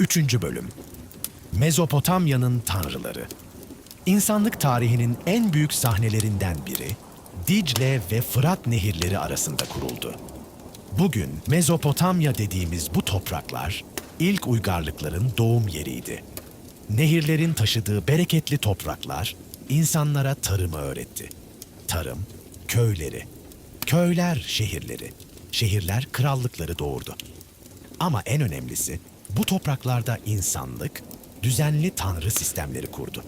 3. Bölüm Mezopotamya'nın Tanrıları İnsanlık tarihinin en büyük sahnelerinden biri, Dicle ve Fırat nehirleri arasında kuruldu. Bugün Mezopotamya dediğimiz bu topraklar, ilk uygarlıkların doğum yeriydi. Nehirlerin taşıdığı bereketli topraklar, insanlara tarımı öğretti. Tarım, köyleri, köyler şehirleri, şehirler krallıkları doğurdu. Ama en önemlisi bu topraklarda insanlık düzenli tanrı sistemleri kurdu.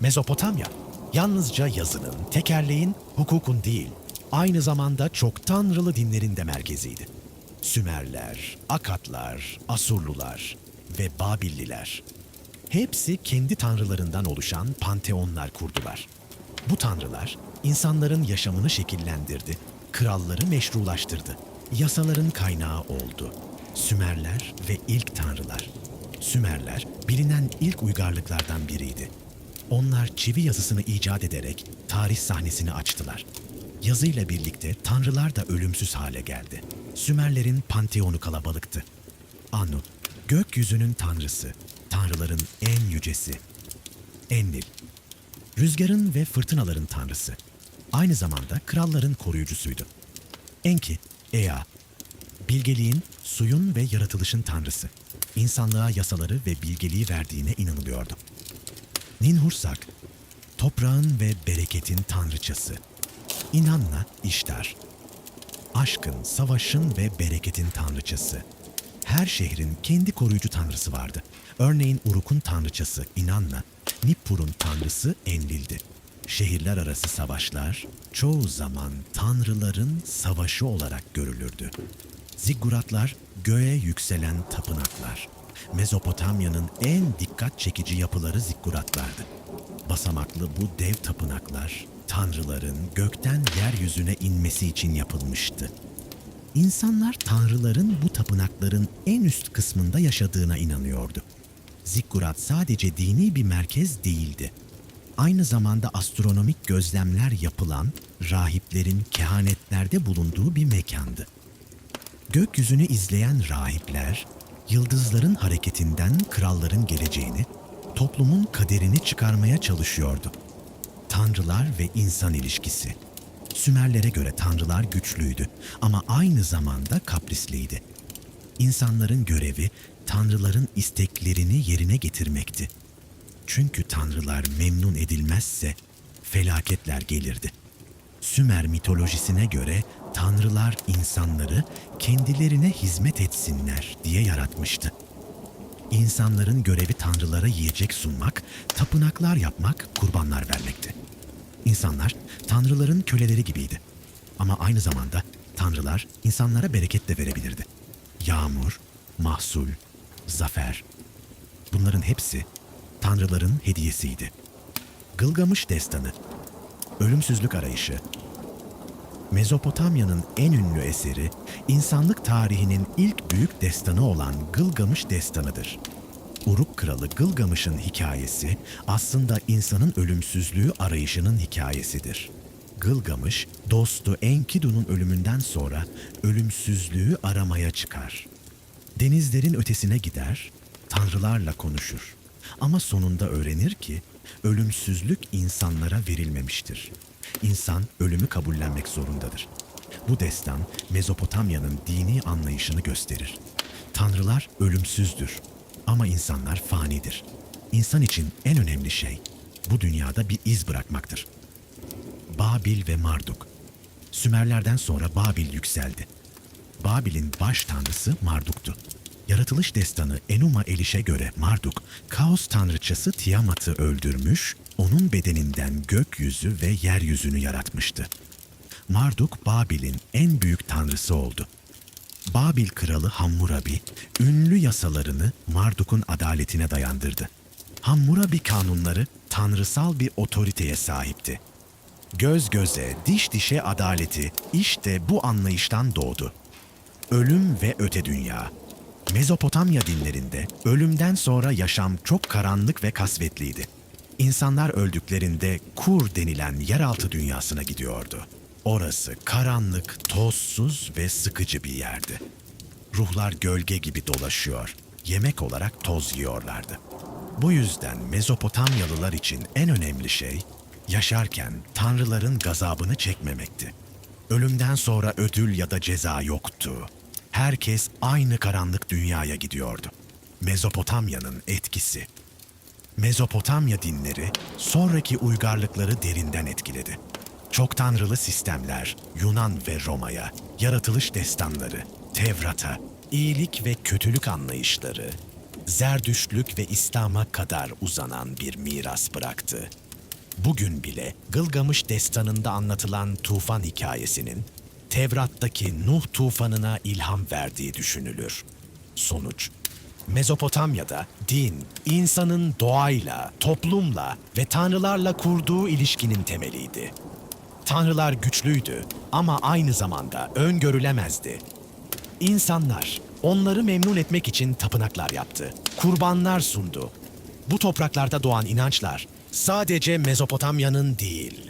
Mezopotamya yalnızca yazının, tekerleğin, hukukun değil, aynı zamanda çok tanrılı dinlerin de merkeziydi. Sümerler, Akatlar, Asurlular ve Babilliler. Hepsi kendi tanrılarından oluşan panteonlar kurdular. Bu tanrılar insanların yaşamını şekillendirdi, kralları meşrulaştırdı, yasaların kaynağı oldu. Sümerler ve ilk tanrılar. Sümerler bilinen ilk uygarlıklardan biriydi. Onlar çivi yazısını icat ederek tarih sahnesini açtılar. Yazıyla birlikte tanrılar da ölümsüz hale geldi. Sümerlerin panteonu kalabalıktı. Anu, gökyüzünün tanrısı, tanrıların en yücesi. Enlil, rüzgarın ve fırtınaların tanrısı. Aynı zamanda kralların koruyucusuydu. Enki, Ea, bilgeliğin, suyun ve yaratılışın tanrısı. İnsanlığa yasaları ve bilgeliği verdiğine inanılıyordu. Ninhursak, toprağın ve bereketin tanrıçası. İnanla İştar, aşkın, savaşın ve bereketin tanrıçası. Her şehrin kendi koruyucu tanrısı vardı. Örneğin Uruk'un tanrıçası İnanla, Nippur'un tanrısı Enlil'di. Şehirler arası savaşlar çoğu zaman tanrıların savaşı olarak görülürdü. Zigguratlar göğe yükselen tapınaklar. Mezopotamya'nın en dikkat çekici yapıları zigguratlardı. Basamaklı bu dev tapınaklar tanrıların gökten yeryüzüne inmesi için yapılmıştı. İnsanlar tanrıların bu tapınakların en üst kısmında yaşadığına inanıyordu. Zikkurat sadece dini bir merkez değildi. Aynı zamanda astronomik gözlemler yapılan rahiplerin kehanetlerde bulunduğu bir mekandı. Gökyüzünü izleyen rahipler, yıldızların hareketinden kralların geleceğini, toplumun kaderini çıkarmaya çalışıyordu. Tanrılar ve insan ilişkisi. Sümerlere göre tanrılar güçlüydü ama aynı zamanda kaprisliydi. İnsanların görevi tanrıların isteklerini yerine getirmekti. Çünkü tanrılar memnun edilmezse felaketler gelirdi. Sümer mitolojisine göre tanrılar insanları kendilerine hizmet etsinler diye yaratmıştı. İnsanların görevi tanrılara yiyecek sunmak, tapınaklar yapmak, kurbanlar vermekti. İnsanlar tanrıların köleleri gibiydi. Ama aynı zamanda tanrılar insanlara bereket de verebilirdi. Yağmur, mahsul, zafer. Bunların hepsi tanrıların hediyesiydi. Gılgamış destanı, ölümsüzlük arayışı, Mezopotamya'nın en ünlü eseri, insanlık tarihinin ilk büyük destanı olan Gılgamış destanıdır. Uruk kralı Gılgamış'ın hikayesi aslında insanın ölümsüzlüğü arayışının hikayesidir. Gılgamış, dostu Enkidu'nun ölümünden sonra ölümsüzlüğü aramaya çıkar. Denizlerin ötesine gider, tanrılarla konuşur. Ama sonunda öğrenir ki ölümsüzlük insanlara verilmemiştir. İnsan ölümü kabullenmek zorundadır. Bu destan Mezopotamya'nın dini anlayışını gösterir. Tanrılar ölümsüzdür ama insanlar fanidir. İnsan için en önemli şey bu dünyada bir iz bırakmaktır. Babil ve Marduk. Sümerlerden sonra Babil yükseldi. Babil'in baş tanrısı Marduk'tu. Yaratılış destanı Enuma Eliş'e göre Marduk, kaos tanrıçası Tiamat'ı öldürmüş, onun bedeninden gökyüzü ve yeryüzünü yaratmıştı. Marduk, Babil'in en büyük tanrısı oldu. Babil kralı Hammurabi, ünlü yasalarını Marduk'un adaletine dayandırdı. Hammurabi kanunları tanrısal bir otoriteye sahipti. Göz göze, diş dişe adaleti işte bu anlayıştan doğdu. Ölüm ve öte dünya. Mezopotamya dinlerinde ölümden sonra yaşam çok karanlık ve kasvetliydi. İnsanlar öldüklerinde Kur denilen yeraltı dünyasına gidiyordu. Orası karanlık, tozsuz ve sıkıcı bir yerdi. Ruhlar gölge gibi dolaşıyor. yemek olarak toz yiyorlardı. Bu yüzden Mezopotamyalılar için en önemli şey yaşarken tanrıların gazabını çekmemekti. Ölümden sonra ödül ya da ceza yoktu. Herkes aynı karanlık dünyaya gidiyordu. Mezopotamya'nın etkisi. Mezopotamya dinleri sonraki uygarlıkları derinden etkiledi. Çok tanrılı sistemler Yunan ve Roma'ya, yaratılış destanları, Tevrat'a, iyilik ve kötülük anlayışları, Zerdüştlük ve İslam'a kadar uzanan bir miras bıraktı. Bugün bile Gılgamış destanında anlatılan tufan hikayesinin Tevrat'taki Nuh tufanına ilham verdiği düşünülür. Sonuç Mezopotamya'da din, insanın doğayla, toplumla ve tanrılarla kurduğu ilişkinin temeliydi. Tanrılar güçlüydü ama aynı zamanda öngörülemezdi. İnsanlar onları memnun etmek için tapınaklar yaptı, kurbanlar sundu. Bu topraklarda doğan inançlar sadece Mezopotamya'nın değil,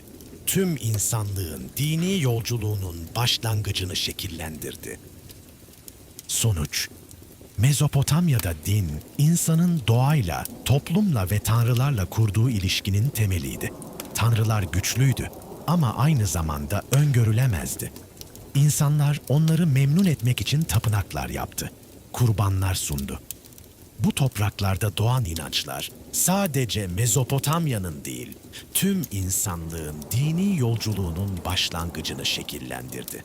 tüm insanlığın dini yolculuğunun başlangıcını şekillendirdi. Sonuç Mezopotamya'da din, insanın doğayla, toplumla ve tanrılarla kurduğu ilişkinin temeliydi. Tanrılar güçlüydü ama aynı zamanda öngörülemezdi. İnsanlar onları memnun etmek için tapınaklar yaptı, kurbanlar sundu. Bu topraklarda doğan inançlar sadece Mezopotamya'nın değil, tüm insanlığın dini yolculuğunun başlangıcını şekillendirdi.